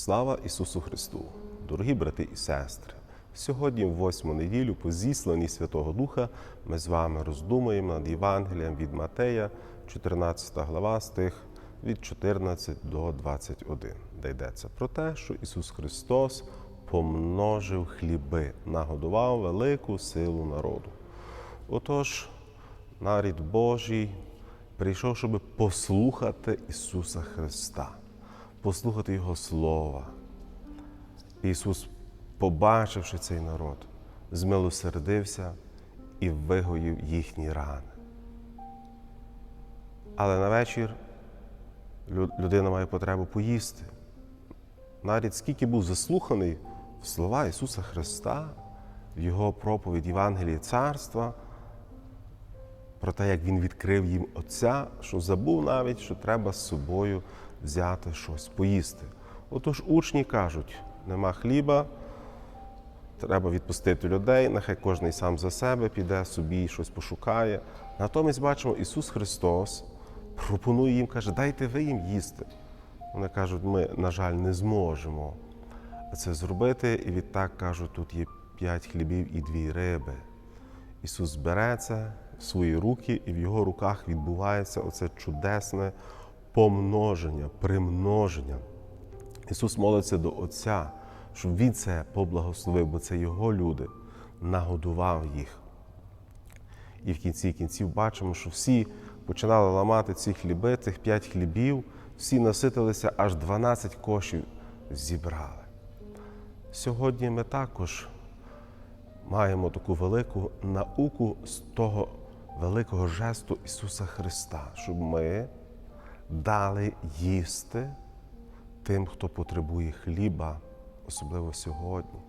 Слава Ісусу Христу! Дорогі брати і сестри! Сьогодні, в восьму неділю, по зісланні Святого Духа, ми з вами роздумуємо над Євангелієм від Матея, 14 глава, стих від 14 до 21, де йдеться про те, що Ісус Христос помножив хліби, нагодував велику силу народу. Отож, нарід Божий прийшов, щоб послухати Ісуса Христа, послухати Його Слова. Ісус, побачивши цей народ, змилосердився і вигоїв їхні рани. Але на вечір людина має потребу поїсти. Нарід скільки був заслуханий в слова Ісуса Христа, в Його проповідь Євангелії Царства, про те, як Він відкрив їм Отця, що забув навіть, що треба з собою взяти щось поїсти. Отож учні кажуть, нема хліба, треба відпустити людей, нехай кожен сам за себе піде собі щось пошукає. Натомість бачимо, Ісус Христос пропонує їм, каже, дайте ви їм їсти. Вони кажуть, ми, на жаль, не зможемо це зробити. І відтак кажуть, тут є п'ять хлібів і дві риби. Ісус бере це свої руки, і в його руках відбувається оце чудесне помноження, примноження. Ісус молиться до Отця, щоб Він це поблагословив, бо це Його люди, нагодував їх. І в кінці кінців бачимо, що всі починали ламати ці хліби, цих п'ять хлібів, всі наситилися, аж 12 кошів зібрали. Сьогодні ми також маємо таку велику науку з того великого жесту Ісуса Христа, щоб ми дали їсти тим, хто потребує хліба, особливо сьогодні.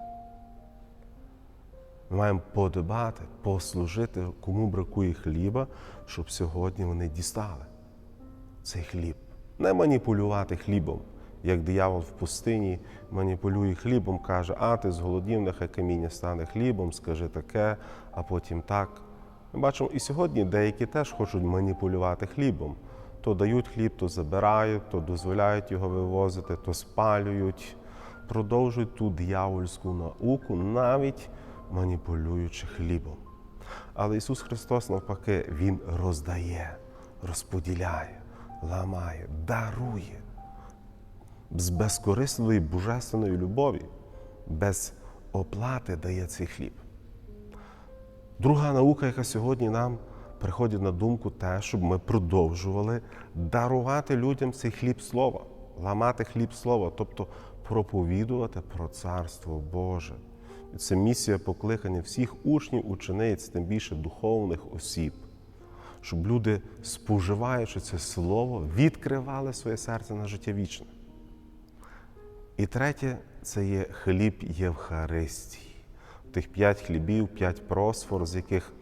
Ми маємо подбати, послужити, кому бракує хліба, щоб сьогодні вони дістали цей хліб. Не маніпулювати хлібом, як диявол в пустині маніпулює хлібом, каже, а ти зголодів, нехай каміння стане хлібом, скажи таке, а потім так. Ми бачимо, і сьогодні деякі теж хочуть маніпулювати хлібом. То дають хліб, то забирають, то дозволяють його вивозити, то спалюють, продовжують ту диявольську науку, навіть маніпулюючи хлібом. Але Ісус Христос, навпаки, Він роздає, розподіляє, ламає, дарує з безкорисливої божественної любові, без оплати дає цей хліб. Друга наука, яка сьогодні нам приходить на думку, те, щоб ми продовжували дарувати людям цей хліб слова, ламати хліб слова, тобто проповідувати про Царство Боже. Це місія покликання всіх учнів, учениць, тим більше духовних осіб, щоб люди, споживаючи це слово, відкривали своє серце на життя вічне. І третє це є хліб Євхаристії. Тих п'ять хлібів, п'ять просфор, з яких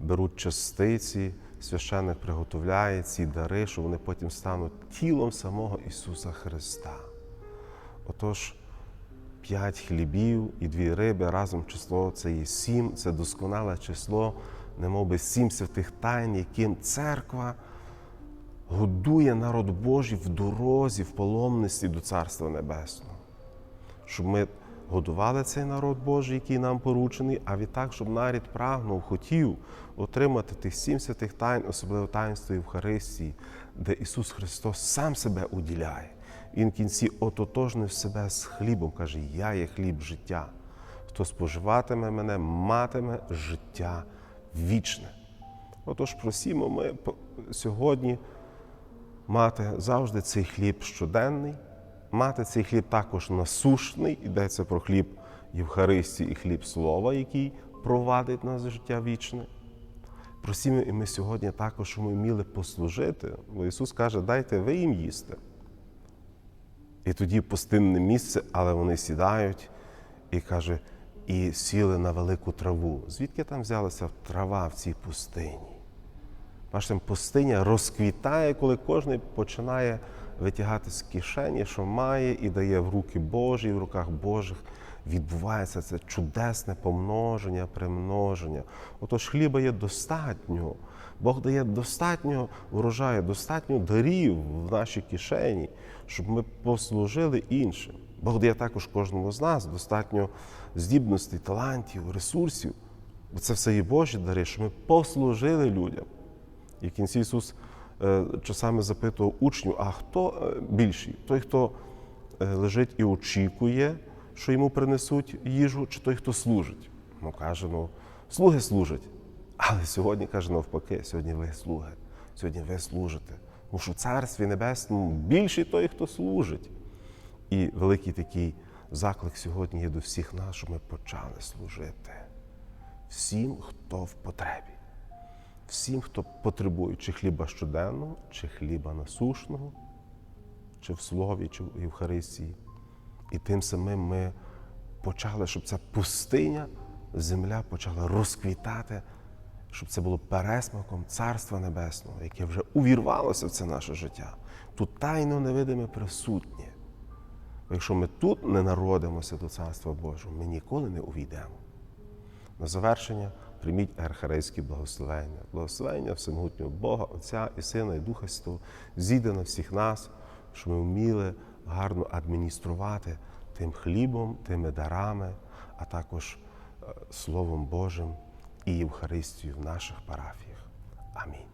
беруть частиці, священник приготовляє ці дари, що вони потім стануть тілом самого Ісуса Христа. Отож, п'ять хлібів і дві риби разом число це є сім, це досконале число, немов би сім святих тайн, яким церква годує народ Божий в дорозі, в паломництві до Царства Небесного. Щоб ми годували цей народ Божий, який нам поручений, а відтак, щоб нарід прагнув, хотів отримати тих сім святих тайн, особливо таїнство Євхаристії, де Ісус Христос сам себе уділяє. Він в кінці ототожнив себе з хлібом, каже: Я є хліб життя. Хто споживатиме мене, матиме життя вічне. Отож, просімо ми сьогодні мати завжди цей хліб щоденний, мати цей хліб також насушний, йдеться про хліб Євхаристії і хліб слова, який провадить нас в життя вічне. Просімо і ми сьогодні також, ми вміли послужити, бо Ісус каже, дайте ви їм їсти. І тоді пустинне місце, але вони сідають і каже, і сіли на велику траву. Звідки там взялася трава в цій пустині? Бачите, пустиня розквітає, коли кожен починає витягати з кишені, що має, і дає в руки Божі, і в руках Божих відбувається це чудесне помноження, примноження. Отож, хліба є достатньо. Бог дає достатньо урожаю, достатньо дарів в нашій кишені, щоб ми послужили іншим. Бог дає також кожному з нас достатньо здібностей, талантів, ресурсів. Бо це все є Божі дари, що ми послужили людям. І в кінці Ісус часами запитував учнів, а хто е, більший? Той, хто е, лежить і очікує, що йому принесуть їжу, чи той, хто служить? Ну, каже, ну, слуги служать. Але сьогодні каже навпаки, сьогодні ви слуги, сьогодні ви служите. Тому що в Царстві Небесному більший той, хто служить. І великий такий заклик сьогодні є до всіх нас, щоб ми почали служити всім, хто в потребі, всім, хто потребує чи хліба щоденного, чи хліба насушного, чи в слові, чи в Євхаристії. І тим самим ми почали, щоб ця пустиня, земля почала розквітати, щоб це було пересмаком Царства Небесного, яке вже увірвалося в це наше життя. Тут тайно невидиме присутнє. Якщо ми тут не народимося до Царства Божого, ми ніколи не увійдемо. На завершення прийміть архарейські благословення. Благословення всемогутнього Бога, Отця і Сина, і Духа Святого зійде на всіх нас, щоб ми вміли гарно адмініструвати тим хлібом, тими дарами, а також е, Словом Божим і Євхаристією в наших парафіях. Амінь.